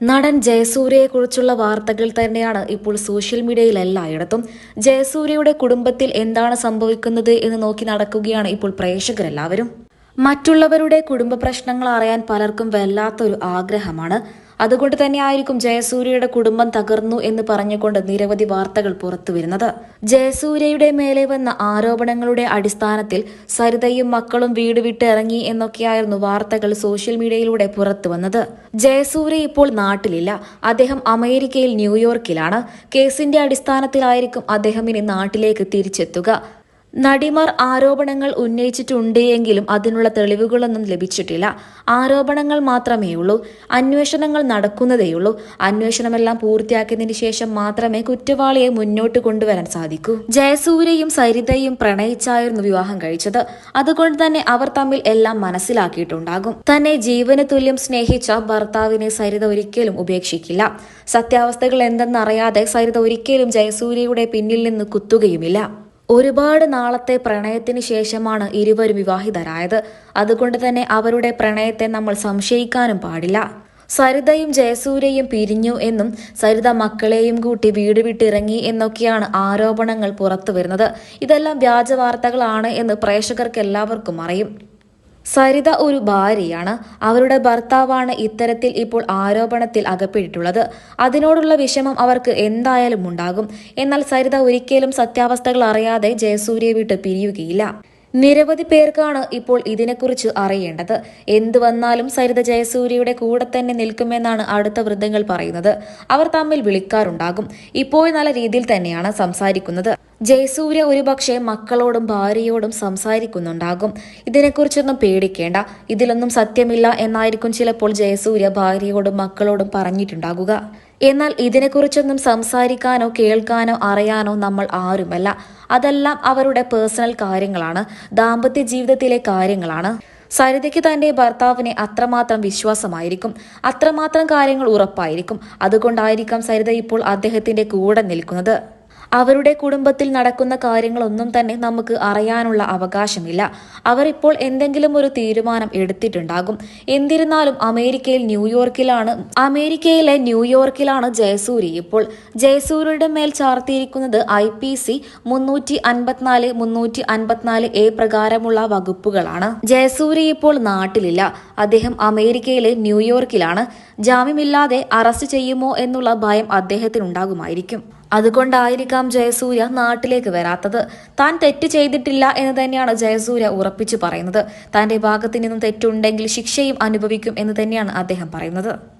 നടൻ ജയസൂര്യയെക്കുറിച്ചുള്ള വാർത്തകൾ തന്നെയാണ് ഇപ്പോൾ സോഷ്യൽ മീഡിയയിൽ എല്ലായിടത്തും. ജയസൂര്യയുടെ കുടുംബത്തിൽ എന്താണ് സംഭവിക്കുന്നത് എന്ന് നോക്കി നടക്കുകയാണ് ഇപ്പോൾ പ്രേക്ഷകരെല്ലാവരും. മറ്റുള്ളവരുടെ കുടുംബ പ്രശ്നങ്ങൾ അറിയാൻ പലർക്കും വല്ലാത്തൊരു ആഗ്രഹമാണ്. അതുകൊണ്ട് തന്നെ ആയിരിക്കും ജയസൂര്യയുടെ കുടുംബം തകർന്നു എന്ന് പറഞ്ഞുകൊണ്ട് നിരവധി വാർത്തകൾ പുറത്തുവരുന്നത്. ജയസൂര്യയുടെ മേലെ വന്ന ആരോപണങ്ങളുടെ അടിസ്ഥാനത്തിൽ സരിതയും മക്കളും വീട് വിട്ട് ഇറങ്ങി എന്നൊക്കെയായിരുന്നു വാർത്തകൾ സോഷ്യൽ മീഡിയയിലൂടെ പുറത്തു വന്നത്. ജയസൂര്യ ഇപ്പോൾ നാട്ടിലില്ല. അദ്ദേഹം അമേരിക്കയിൽ ന്യൂയോർക്കിലാണ്. കേസിന്റെ അടിസ്ഥാനത്തിലായിരിക്കും അദ്ദേഹം ഇനി നാട്ടിലേക്ക് തിരിച്ചെത്തുക. നടിമാർ ആരോപണങ്ങൾ ഉന്നയിച്ചിട്ടുണ്ട് എങ്കിലും അതിനുള്ള തെളിവുകളൊന്നും ലഭിച്ചിട്ടില്ല. ആരോപണങ്ങൾ മാത്രമേ ഉള്ളൂ അന്വേഷണങ്ങൾ നടക്കുന്നതേയുള്ളൂ. അന്വേഷണമെല്ലാം പൂർത്തിയാക്കിയതിനു ശേഷം മാത്രമേ കുറ്റവാളിയെ മുന്നോട്ട് കൊണ്ടുവരാൻ സാധിക്കൂ. ജയസൂര്യയും സരിതയും പ്രണയിച്ചായിരുന്നു വിവാഹം കഴിച്ചത്. അതുകൊണ്ട് തന്നെ അവർ തമ്മിൽ എല്ലാം മനസ്സിലാക്കിയിട്ടുണ്ടാകും. തന്നെ ജീവന തുല്യം സ്നേഹിച്ച ഭർത്താവിനെ സരിത ഒരിക്കലും ഉപേക്ഷിക്കില്ല. സത്യാവസ്ഥകൾ എന്തെന്നറിയാതെ സരിത ഒരിക്കലും ജയസൂര്യയുടെ പിന്നിൽ നിന്ന് കുത്തുകയുമില്ല. ഒരുപാട് നാളത്തെ പ്രണയത്തിന് ശേഷമാണ് ഇരുവരും വിവാഹിതരായത്. അതുകൊണ്ട് തന്നെ അവരുടെ പ്രണയത്തെ നമ്മൾ സംശയിക്കാനും പാടില്ല. സരിതയും ജയസൂര്യയും പിരിഞ്ഞു എന്നും സരിത മക്കളെയും കൂട്ടി വീട് വിട്ടിറങ്ങി എന്നൊക്കെയാണ് ആരോപണങ്ങൾ പുറത്തു വരുന്നത് ഇതെല്ലാം വ്യാജ വാർത്തകളാണ് എന്ന് പ്രേക്ഷകർക്ക് എല്ലാവർക്കും അറിയും. സരിത ഒരു ഭാര്യയാണ്. അവരുടെ ഭർത്താവാണ് ഇത്തരത്തിൽ ഇപ്പോൾ ആരോപണത്തിൽ അകപ്പെട്ടിട്ടുള്ളത്. അതിനോടുള്ള വിഷമം അവർക്ക് എന്തായാലും ഉണ്ടാകും. എന്നാൽ സരിത ഒരിക്കലും സത്യാവസ്ഥകൾ അറിയാതെ ജയസൂര്യ വിട്ട് പിരിയുകയില്ല. നിരവധി പേർക്കാണ് ഇപ്പോൾ ഇതിനെക്കുറിച്ച് അറിയേണ്ടത്. എന്തു വന്നാലും സരിത ജയസൂര്യയുടെ കൂടെ തന്നെ നിൽക്കുമെന്നാണ് അടുത്ത വൃദ്ധങ്ങൾ പറയുന്നത്. അവർ തമ്മിൽ വിളിക്കാറുണ്ടാകും. ഇപ്പോൾ നല്ല രീതിയിൽ തന്നെയാണ് സംസാരിക്കുന്നത്. ജയസൂര്യ ഒരുപക്ഷെ മക്കളോടും ഭാര്യയോടും സംസാരിക്കുന്നുണ്ടാകും. ഇതിനെക്കുറിച്ചൊന്നും പേടിക്കേണ്ട. ഇതിലൊന്നും സത്യമില്ല എന്നായിരിക്കും ചിലപ്പോൾ ജയസൂര്യ ഭാര്യയോടും മക്കളോടും പറഞ്ഞിട്ടുണ്ടാകുക. എന്നാൽ ഇതിനെക്കുറിച്ചൊന്നും സംസാരിക്കാനോ കേൾക്കാനോ അറിയാനോ നമ്മൾ ആരുമല്ല. അതെല്ലാം അവരുടെ പേഴ്സണൽ കാര്യങ്ങളാണ്. ദാമ്പത്യ ജീവിതത്തിലെ കാര്യങ്ങളാണ്. സരിതയ്ക്ക് തന്റെ ഭർത്താവിനെ അത്രമാത്രം വിശ്വാസമായിരിക്കും. അത്രമാത്രം കാര്യങ്ങൾ ഉറപ്പായിരിക്കും. അതുകൊണ്ടായിരിക്കാം സരിത ഇപ്പോൾ അദ്ദേഹത്തിന്റെ കൂടെ നിൽക്കുന്നത്. അവരുടെ കുടുംബത്തിൽ നടക്കുന്ന കാര്യങ്ങളൊന്നും തന്നെ നമുക്ക് അറിയാനുള്ള അവകാശമില്ല. അവർ ഇപ്പോൾ എന്തെങ്കിലും ഒരു തീരുമാനം എടുത്തിട്ടുണ്ടാകും. എന്നിരുന്നാലും അമേരിക്കയിൽ ന്യൂയോർക്കിലാണ് അമേരിക്കയിലെ ന്യൂയോർക്കിലാണ് ജയസൂരി ഇപ്പോൾ. ജയസൂരിയുടെ മേൽ ചാർത്തിയിരിക്കുന്നത് ഐ പി സി മുന്നൂറ്റി അൻപത്തിനാല് മുന്നൂറ്റി അൻപത്തിനാല് എ പ്രകാരമുള്ള വകുപ്പുകളാണ്. ജയസൂരി ഇപ്പോൾ നാട്ടിലില്ല. അദ്ദേഹം അമേരിക്കയിലെ ന്യൂയോർക്കിലാണ്. ജാമ്യമില്ലാതെ അറസ്റ്റ് ചെയ്യുമോ എന്നുള്ള ഭയം അദ്ദേഹത്തിനുണ്ടാകുമായിരിക്കും. അതുകൊണ്ടായിരിക്കാം ജയസൂര്യ നാട്ടിലേക്ക് വരാത്തത്. താൻ തെറ്റ് ചെയ്തിട്ടില്ല എന്ന് തന്നെയാണ് ജയസൂര്യ ഉറപ്പിച്ചു പറയുന്നത്. തന്റെ ഭാഗത്തു നിന്നും തെറ്റുണ്ടെങ്കിൽ ശിക്ഷയും അനുഭവിക്കും എന്ന് തന്നെയാണ് അദ്ദേഹം പറയുന്നത്.